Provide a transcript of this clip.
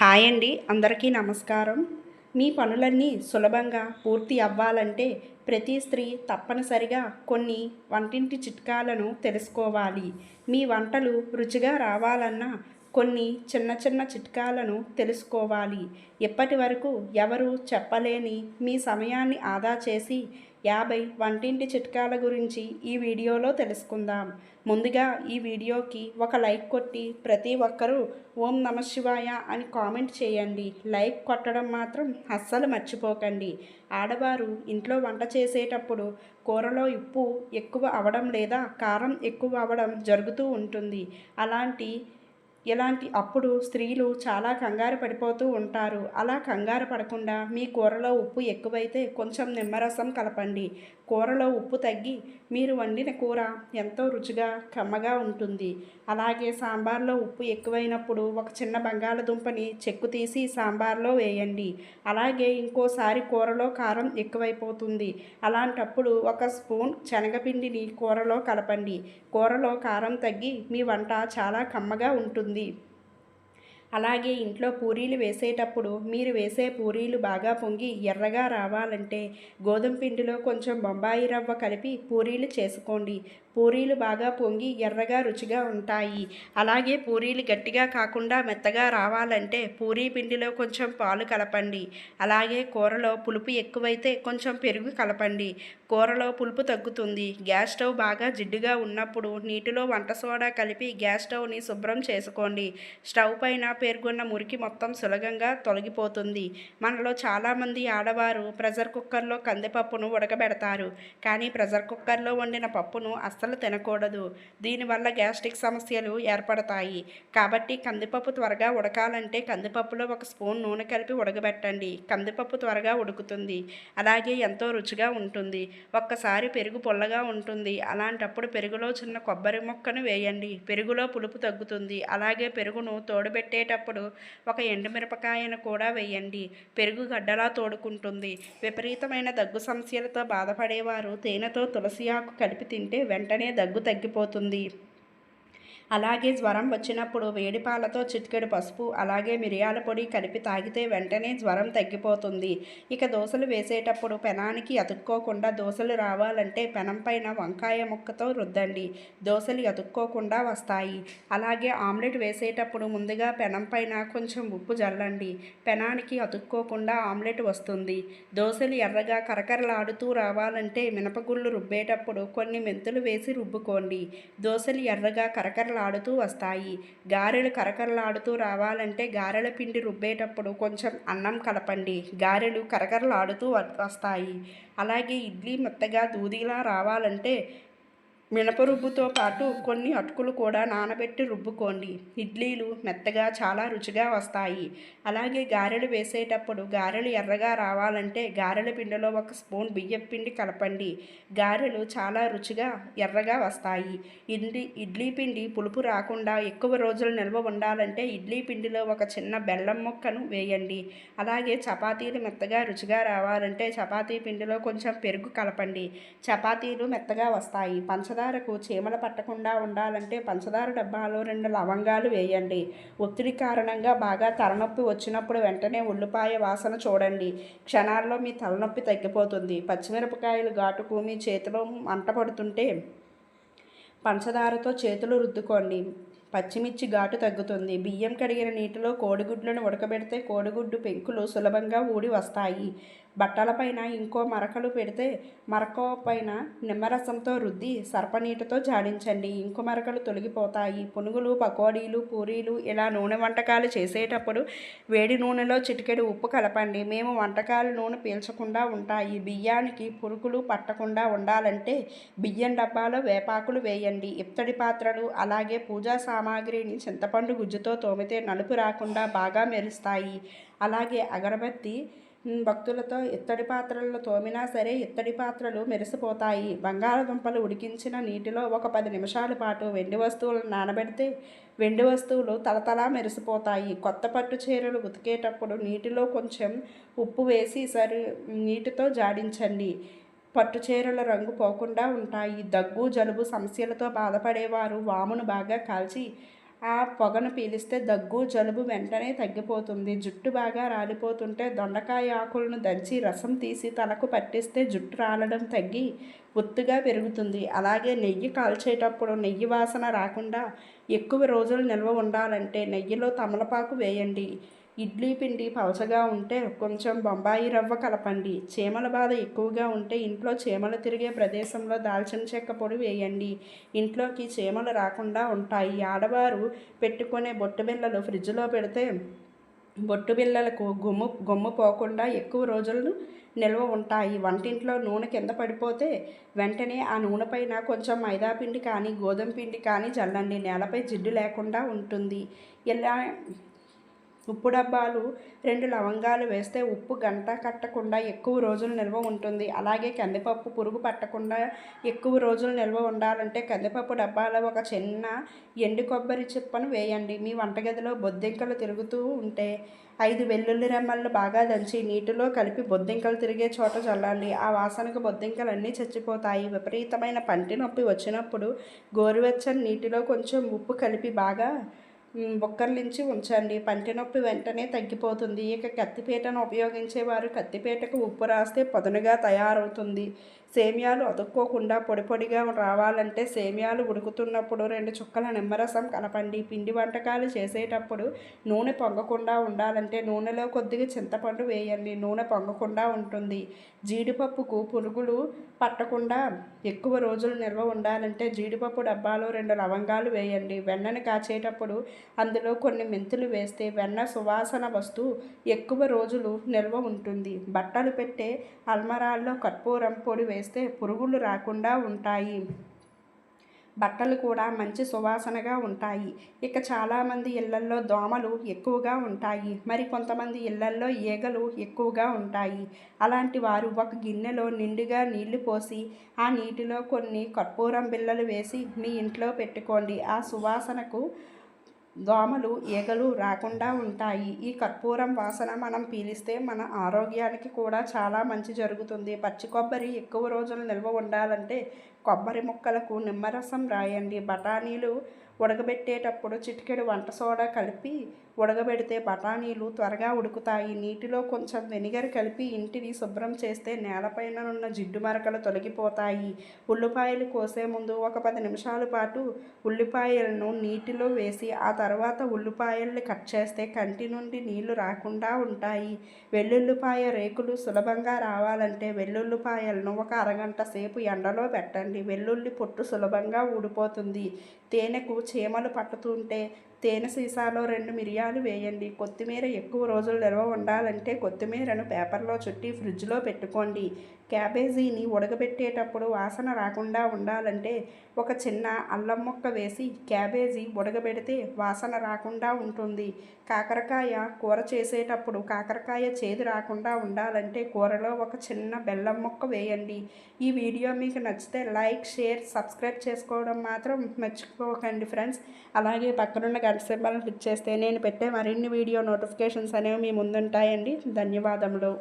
Hi అండి అందరికీ నమస్కారం. మీ పనులన్నీ సులభంగా పూర్తి అవ్వాలంటే ప్రతి స్త్రీ తప్పనిసరిగా కొన్ని వంటింటి చిట్కాలను తెలుసుకోవాలి. మీ వంటలు రుచిగా రావాలన్నా కొన్ని చిన్న చిన్న చిట్కాలను తెలుసుకోవాలి. ఇప్పటి వరకు ఎవరు చెప్పలేని మీ సమయాన్ని ఆదా చేసి యాభై వంటింటి చిట్కాల గురించి ఈ వీడియోలో తెలుసుకుందాం. ముందుగా ఈ వీడియోకి ఒక లైక్ కొట్టి ప్రతి ఒక్కరూ ఓం నమ శివాయ అని కామెంట్ చేయండి. లైక్ కొట్టడం మాత్రం అస్సలు మర్చిపోకండి. ఆడవారు ఇంట్లో వంట చేసేటప్పుడు కూరలో ఉప్పు ఎక్కువ అవడం లేదా కారం ఎక్కువ అవడం జరుగుతూ ఉంటుంది. అలాంటి ఇలాంటి అప్పుడు స్త్రీలు చాలా కంగారు పడిపోతూ ఉంటారు. అలా కంగారు పడకుండా మీ కూరలో ఉప్పు ఎక్కువైతే కొంచెం నిమ్మరసం కలపండి. కూరలో ఉప్పు తగ్గి మీరు వండిన కూర ఎంతో రుచిగా కమ్మగా ఉంటుంది. అలాగే సాంబార్లో ఉప్పు ఎక్కువైనప్పుడు ఒక చిన్న బంగాళదుంపని చెక్కు తీసి సాంబార్లో వేయండి. అలాగే ఇంకోసారి కూరలో కారం ఎక్కువైపోతుంది. అలాంటప్పుడు ఒక స్పూన్ శనగపిండిని కూరలో కలపండి. కూరలో కారం తగ్గి మీ వంట చాలా కమ్మగా ఉంటుంది. ఉంటుంది అలాగే ఇంట్లో పూరీలు వేసేటప్పుడు మీరు వేసే పూరీలు బాగా పొంగి ఎర్రగా రావాలంటే గోధుమ పిండిలో కొంచెం బొంబాయి రవ్వ కలిపి పూరీలు చేసుకోండి. పూరీలు బాగా పొంగి ఎర్రగా రుచిగా ఉంటాయి. అలాగే పూరీలు గట్టిగా కాకుండా మెత్తగా రావాలంటే పూరీ పిండిలో కొంచెం పాలు కలపండి. అలాగే కూరలో పులుపు ఎక్కువైతే కొంచెం పెరుగు కలపండి. కూరలో పులుపు తగ్గుతుంది. గ్యాస్ స్టవ్ బాగా జిడ్డుగా ఉన్నప్పుడు నీటిలో వంట సోడా కలిపి గ్యాస్ స్టవ్ని శుభ్రం చేసుకోండి. స్టవ్ పైన పేర్కొన్న మురికి మొత్తం సులభంగా తొలగిపోతుంది. మనలో చాలామంది ఆడవారు ప్రెషర్ కుక్కర్లో కందిపప్పును ఉడకబెడతారు. కానీ ప్రెషర్ కుక్కర్లో వండిన పప్పును అస్సలు తినకూడదు. దీనివల్ల గ్యాస్ట్రిక్ సమస్యలు ఏర్పడతాయి. కాబట్టి కందిపప్పు త్వరగా ఉడకాలంటే కందిపప్పులో ఒక స్పూన్ నూనె కలిపి ఉడకబెట్టండి. కందిపప్పు త్వరగా ఉడుకుతుంది. అలాగే ఎంతో రుచిగా ఉంటుంది. ఒక్కసారి పెరుగు పొల్లగా ఉంటుంది. అలాంటప్పుడు పెరుగులో చిన్న కొబ్బరి ముక్కను వేయండి. పెరుగులో పులుపు తగ్గుతుంది. అలాగే పెరుగును వేసేటప్పుడు ఒక ఎండుమిరపకాయను కూడా వేయండి. పెరుగు గడ్డలా తోడుకుంటుంది. విపరీతమైన దగ్గు సమస్యలతో బాధపడేవారు. తేనెతో తులసి ఆకు కలిపి తింటే వెంటనే దగ్గు తగ్గిపోతుంది. అలాగే జ్వరం వచ్చినప్పుడు వేడి పాలతో చిటికెడు పసుపు అలాగే మిరియాల పొడి కలిపి తాగితే వెంటనే జ్వరం తగ్గిపోతుంది. ఇక దోశలు వేసేటప్పుడు పెనానికి అతుక్కోకుండా దోశలు రావాలంటే పెనం పైన వంకాయ ముక్కతో రుద్దండి. దోశలు అతుక్కోకుండా వస్తాయి. అలాగే ఆమ్లెట్ వేసేటప్పుడు ముందుగా పెనం పైన కొంచెం ఉప్పు జల్లండి. పెనానికి అతుక్కోకుండా ఆమ్లెట్ వస్తుంది. దోశలు ఎర్రగా కరకరలాడుతూ రావాలంటే మినపగుళ్ళు రుబ్బేటప్పుడు కొన్ని మెంతులు వేసి రుబ్బుకోండి. దోశలు ఎర్రగా కరకరలా కరకరలాడుతూ వస్తాయి. గారెలు కరకరలాడుతూ రావాలంటే గారెల పిండి రుబ్బేటప్పుడు కొంచెం అన్నం కలపండి. గారెలు కరకరలాడుతూ వస్తాయి. అలాగే ఇడ్లీ మెత్తగా దూదిలా రావాలంటే మినపరుబ్బుతో పాటు కొన్ని అటుకులు కూడా నానబెట్టి రుబ్బుకోండి. ఇడ్లీలు మెత్తగా చాలా రుచిగా వస్తాయి. అలాగే గారెలు వేసేటప్పుడు గారెలు ఎర్రగా రావాలంటే గారెల పిండిలో ఒక స్పూన్ బియ్యం పిండి కలపండి. గారెలు చాలా రుచిగా ఎర్రగా వస్తాయి. ఇడ్లీ ఇడ్లీ పిండి పులుపు రాకుండా ఎక్కువ రోజులు నిల్వ ఉండాలంటే ఇడ్లీ పిండిలో ఒక చిన్న బెల్లం ముక్కను వేయండి. అలాగే చపాతీలు మెత్తగా రుచిగా రావాలంటే చపాతీ పిండిలో కొంచెం పెరుగు కలపండి. చపాతీలు మెత్తగా వస్తాయి. పంచదార పంచదారకు చీమలు పట్టకుండా ఉండాలంటే పంచదార డబ్బాలో రెండు లవంగాలు వేయండి. ఒత్తిడి కారణంగా బాగా తలనొప్పి వచ్చినప్పుడు వెంటనే ఉల్లిపాయ వాసన చూడండి. క్షణాల్లో మీ తలనొప్పి తగ్గిపోతుంది. పచ్చిమిరపకాయలు ఘాటుకు మీ చేతిలో మంట పడుతుంటే పంచదారతో చేతులు రుద్దుకోండి. పచ్చిమిర్చి ఘాటు తగ్గుతుంది. బియ్యం కడిగిన నీటిలో కోడిగుడ్లను ఉడకబెడితే కోడిగుడ్డు పెంకులు సులభంగా ఊడి వస్తాయి. బట్టలపైన ఇంకో మరకలు పెడితే మరక పైన నిమ్మరసంతో రుద్ది సర్పనీటితో జాడించండి. ఇంకు మరకలు తొలగిపోతాయి. పునుగులు పకోడీలు పూరీలు ఇలా నూనె వంటకాలు చేసేటప్పుడు వేడి నూనెలో చిటికెడు ఉప్పు కలపండి. మేము వంటకాలు నూనె పీల్చకుండా ఉంటాయి. బియ్యానికి పురుగులు పట్టకుండా ఉండాలంటే బియ్యం డబ్బాలో వేపాకులు వేయండి. ఇత్తడి పాత్రలు అలాగే పూజా సామాగ్రిని చింతపండు గుజ్జుతో తోమితే నలుపు రాకుండా బాగా మెరుస్తాయి. అలాగే అగరబత్తి భక్తులతో ఇత్తడి పాత్రల్లో తోమినా సరే ఇత్తడి పాత్రలు మెరిసిపోతాయి. బంగాళదుంపలు ఉడికించిన నీటిలో ఒక పది నిమిషాల పాటు వెండి వస్తువులను నానబెడితే వెండి వస్తువులు తలతలా మెరిసిపోతాయి. కొత్త పట్టు చీరలు ఉతికేటప్పుడు నీటిలో కొంచెం ఉప్పు వేసి సరి నీటితో జాడించండి. పట్టు చీరల రంగు పోకుండా ఉంటాయి. దగ్గు జలుబు సమస్యలతో బాధపడేవారు. వామును బాగా కాల్చి ఆ పొగను పీలిస్తే దగ్గు జలుబు వెంటనే తగ్గిపోతుంది. జుట్టు బాగా రాలిపోతుంటే దొండకాయ ఆకులను దంచి రసం తీసి తలకు పట్టిస్తే జుట్టు రాలడం తగ్గి ఒత్తుగా పెరుగుతుంది. అలాగే నెయ్యి కాల్చేటప్పుడు నెయ్యి వాసన రాకుండా ఎక్కువ రోజులు నిల్వ ఉండాలంటే నెయ్యిలో తమలపాకు వేయండి. ఇడ్లీ పిండి పలచగా ఉంటే కొంచెం బొంబాయి రవ్వ కలపండి. చీమల బాధ ఎక్కువగా ఉంటే ఇంట్లో చీమలు తిరిగే ప్రదేశంలో దాల్చిన చెక్క పొడి వేయండి. ఇంట్లోకి చీమలు రాకుండా ఉంటాయి. ఆడవారు పెట్టుకునే బొట్టు బిళ్ళలు ఫ్రిడ్జ్లో పెడితే బొట్టు బిళ్ళలకు గుమ్ము గుమ్ము పోకుండా ఎక్కువ రోజులు నిల్వ ఉంటాయి. వంటింట్లో నూనె కింద పడిపోతే వెంటనే ఆ నూనె పైన కొంచెం మైదా పిండి కానీ గోధుమ పిండి కానీ చల్లండి నేలపై జిడ్డు లేకుండా ఉంటుంది. ఇలా ఉప్పు డబ్బాలు రెండు లవంగాలు వేస్తే ఉప్పు గంట కట్టకుండా ఎక్కువ రోజులు నిల్వ ఉంటుంది. అలాగే కందిపప్పు పురుగు పట్టకుండా ఎక్కువ రోజులు నిల్వ ఉండాలంటే కందిపప్పు డబ్బాలో ఒక చిన్న ఎండు కొబ్బరి చిప్పను వేయండి. మీ వంటగదిలో బొద్దింకలు తిరుగుతూ ఉంటే ఐదు వెల్లుల్లి రెమ్మలను బాగా దంచి నీటిలో కలిపి బొద్దింకలు తిరిగే చోట చల్లండి ఆ వాసనకు బొద్దింకలు అన్నీ చచ్చిపోతాయి. విపరీతమైన పంటి నొప్పి వచ్చినప్పుడు గోరువెచ్చని నీటిలో కొంచెం ఉప్పు కలిపి బాగా బొక్కర్లించి ఉంచండి. పంటి నొప్పి వెంటనే తగ్గిపోతుంది. ఇక కత్తిపీటను ఉపయోగించేవారు కత్తిపీటకు ఉప్పు రాస్తే పదునుగా తయారవుతుంది. సేమియాలు అతుక్కోకుండా పొడి పొడిగా రావాలంటే సేమియాలు ఉడుకుతున్నప్పుడు రెండు చుక్కల నిమ్మరసం కలపండి. పిండి వంటకాలు చేసేటప్పుడు నూనె పొంగకుండా ఉండాలంటే నూనెలో కొద్దిగా చింతపండు వేయండి. నూనె పొంగకుండా ఉంటుంది. జీడిపప్పుకు పురుగులు పట్టకుండా ఎక్కువ రోజులు నిల్వ ఉండాలంటే జీడిపప్పు డబ్బాలో రెండు లవంగాలు వేయండి. వెన్నను కాచేటప్పుడు అందులో కొన్ని మెంతులు వేస్తే వెన్న సువాసన వస్తూ ఎక్కువ రోజులు నిల్వ ఉంటుంది. బట్టలు పెట్టే అల్మరాల్లో కర్పూరం పొడి వేస్తే వేస్తే పురుగులు రాకుండా ఉంటాయి. బట్టలు కూడా మంచి సువాసనగా ఉంటాయి. ఇక చాలామంది ఇళ్ళల్లో దోమలు ఎక్కువగా ఉంటాయి. మరి కొంతమంది ఇళ్ళల్లో ఈగలు ఎక్కువగా ఉంటాయి. అలాంటి వారు ఒక గిన్నెలో నిండుగా నీళ్ళు పోసి ఆ నీటిలో కొన్ని కర్పూరం బిళ్ళలు వేసి మీ ఇంట్లో పెట్టుకోండి. ఆ సువాసనకు దోమలు ఈగలు రాకుండా ఉంటాయి. ఈ కర్పూరం వాసన మనం పీలిస్తే మన ఆరోగ్యానికి కూడా చాలా మంచి జరుగుతుంది. పచ్చి కొబ్బరి ఎక్కువ రోజులు నిల్వ ఉండాలంటే కొబ్బరి ముక్కలకు నిమ్మరసం రాయండి. బఠానీలు ఉడకబెట్టేటప్పుడు చిటికెడు వంట సోడా కలిపి ఉడకబెడితే బఠానీలు త్వరగా ఉడుకుతాయి. నీటిలో కొంచెం వెనిగర్ కలిపి ఇంటిని శుభ్రం చేస్తే నేలపైన ఉన్న జిడ్డు మరకలు తొలగిపోతాయి. ఉల్లిపాయలు కోసే ముందు ఒక పది నిమిషాల పాటు ఉల్లిపాయలను నీటిలో వేసి ఆ తర్వాత ఉల్లిపాయల్ని కట్ చేస్తే కంటి నుండి నీళ్ళు రాకుండా ఉంటాయి. వెల్లుల్లిపాయ రేకులు సులభంగా రావాలంటే వెల్లుల్లిపాయలను ఒక అరగంట సేపు ఎండలో పెట్టండి. వెల్లుల్లి పొట్టు సులభంగా ఊడిపోతుంది. తేనెకు చీమలు పట్టుతుంటే తేనె సీసాలో రెండు మిరియాలు వేయండి. కొత్తిమీర ఎక్కువ రోజులు నిల్వ ఉండాలంటే కొత్తిమీరను పేపర్లో చుట్టి ఫ్రిడ్జ్లో పెట్టుకోండి. క్యాబేజీని ఉడకబెట్టేటప్పుడు వాసన రాకుండా ఉండాలంటే ఒక చిన్న అల్లం ముక్క వేసి క్యాబేజీ ఉడకబెడితే వాసన రాకుండా ఉంటుంది. కాకరకాయ కూర చేసేటప్పుడు కాకరకాయ చేదు రాకుండా ఉండాలంటే కూరలో ఒక చిన్న బెల్లం ముక్క వేయండి. ఈ వీడియో మీకు నచ్చితే లైక్ షేర్ సబ్స్క్రైబ్ చేసుకోవడం మాత్రం మర్చిపోకండి ఫ్రెండ్స్. అలాగే పక్కనున్న గంట సింబల్ని క్లిక్ చేస్తే నేను పెట్టే మరిన్ని వీడియో నోటిఫికేషన్స్ అనేవి మీ ముందుంటాయండి. ధన్యవాదములు.